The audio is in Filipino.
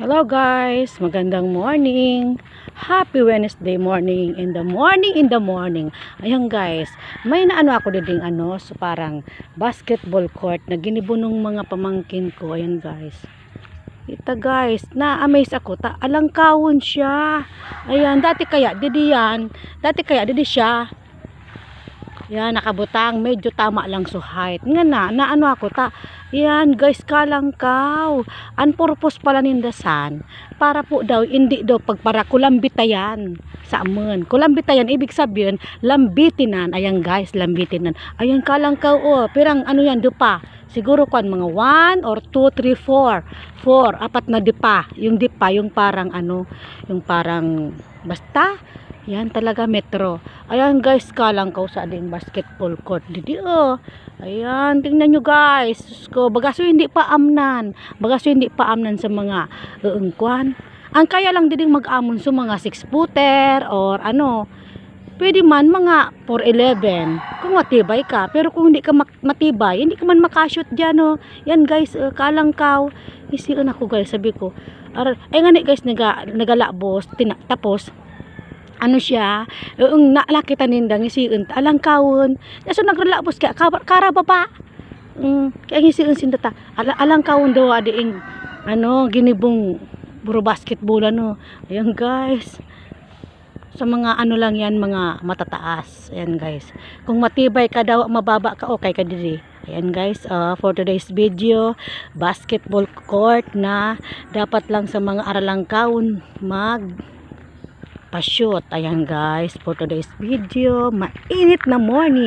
Hello guys, magandang morning. Happy Wednesday morning in the morning in the morning. Ayan guys, may naano ako ding ano, so parang basketball court na ginibunong mga pamangkin ko. Ayan guys. Ita guys, na-amaze ako. Ta alangkawon siya. Ayan, dati kaya didi yan. Dati kaya didi siya. Yan, nakabutang. Medyo tama lang so height. Nga na, naano ako. Ta, yan, guys, kalangkaw. Ang purpose pala nindasan, para po daw, hindi daw, pagpara kulambitayan sa amun. Kulambitayan, ibig sabihin, lambitinan. Ayan, guys, lambitinan. Ayan, kalangkaw, oh. Pirang, ano yan, dupa. Siguro kwan, mga 1 or 2, 3, 4. 4, apat na dipa. Yung dipa, yung parang, ano, yung parang, basta, yan talaga metro. Ayan guys, kalang ko sa ading basketball court. Didi oh. Ayan, tingnan nyo guys. Ko, bagaso hindi pa amnan. Bagaso hindi pa amnan sa mga uungkwan. Ang kaya lang diding mag-amon sa mga 6 footer or ano. Pwede man mga 4'11 kung matibay ka. Pero kung hindi ka matibay, hindi ka man makashoot dyan oh. Yan guys, uh, kalangkaw. Isiyan ako guys, sabi ko. Ar ay nga ni guys, naga, nagalabos. Tapos, ano siya, yung naalakita nindang isiun, alang kawon, naso nagralabos ka, kara, baba, mm, kaya isiun sindata, Ala, alang kawon daw, adiing, ano, ginibong, buro basketball, ano, ayan guys, sa mga ano lang yan, mga matataas, ayan guys, kung matibay ka daw, mababa ka, okay ka diri, ayan guys, uh, for today's video, basketball court na, dapat lang sa mga aralang kawon, mag, pa-shoot. Ayan guys, for today's video, mainit na morning.